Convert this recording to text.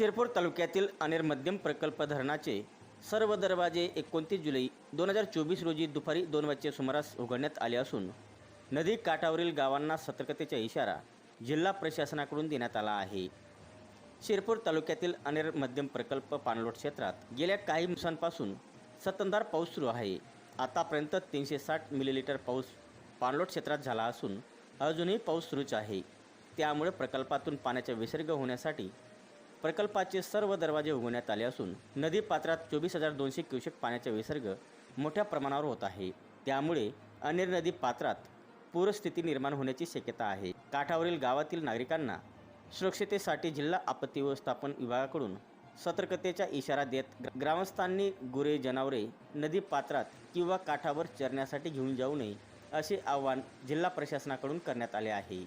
शिरपूर तालुक्यातील अनेर मध्यम प्रकल्प धरणाचे सर्व दरवाजे एकोणतीस जुलै दोन हजार चोवीस रोजी दुपारी दोन वाजच्या सुमारास उघडण्यात आले असून नदी काठावरील गावांना सतर्कतेचा इशारा जिल्हा प्रशासनाकडून देण्यात आला आहे. शिरपूर तालुक्यातील अनेर मध्यम प्रकल्प पाणलोट क्षेत्रात गेल्या काही दिवसांपासून सतंदार पाऊस सुरू आहे. आतापर्यंत तीनशे साठ मिलीलीटर पाऊस पाणलोट क्षेत्रात झाला असून अजूनही पाऊस सुरूच आहे. त्यामुळे प्रकल्पातून पाण्याचा विसर्ग होण्यासाठी प्रकल्पाचे सर्व दरवाजे उघडण्यात आले असून नदी पात्रात चोवीस हजार दोनशे क्युसेक पाण्याचा विसर्ग मोठ्या प्रमाणावर होत आहे. त्यामुळे अनेर नदी पात्रात पूरस्थिती निर्माण होण्याची शक्यता आहे. काठावरील गावातील नागरिकांना सुरक्षितेसाठी जिल्हा आपत्ती व्यवस्थापन विभागाकडून सतर्कतेचा इशारा देत ग्रामस्थांनी गुरे जनावरे नदी पात्रात किंवा काठावर चरण्यासाठी घेऊन जाऊ नये असे आवाहन जिल्हा प्रशासनाकडून करण्यात आले आहे.